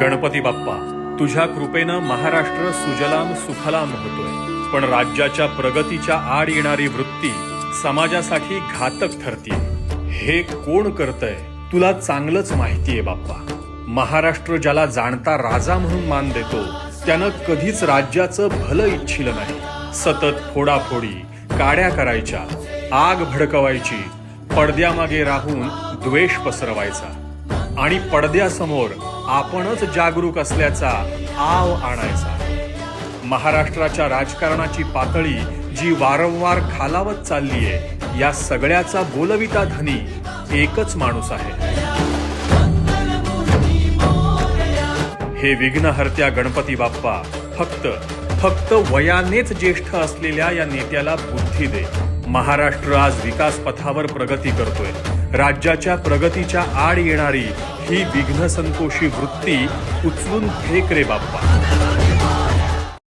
गणपती बाप्पा तुझ्या कृपेनं महाराष्ट्र सुजलाम सुफलाम होतोय. पण राज्याच्या प्रगतीच्या आड येणारी वृत्ती समाजासाठी घातक ठरते हे कोण करतय तुला चांगलंच माहितीये बाप्पा. महाराष्ट्र ज्याला जाणता राजा म्हणून मान देतो त्यानं कधीच राज्याचं भलं इच्छिलं नाही. सतत फोडाफोडी काड्या करायच्या आग भडकवायची पडद्यामागे राहून द्वेष पसरवायचा. आणि पडद्यासमोर आपणच जागरूक असल्याचा आव आणायचा. महाराष्ट्राच्या राजकारणाची पातळी जी वारंवार खालावत चाललीये या सगळ्याचा बोलविता धनी एकच माणूस आहे. हे विघ्नहर्त्या गणपती बाप्पा फक्त फक्त वयानेच ज्येष्ठ असलेल्या या नेत्याला बुद्धी दे. महाराष्ट्र आज विकास पथावर प्रगती करतोय. राज्याच्या प्रगतीच्या आड येणारी ही विघ्नसंतोषी वृत्ती उचलून फेक रे बाप्पा.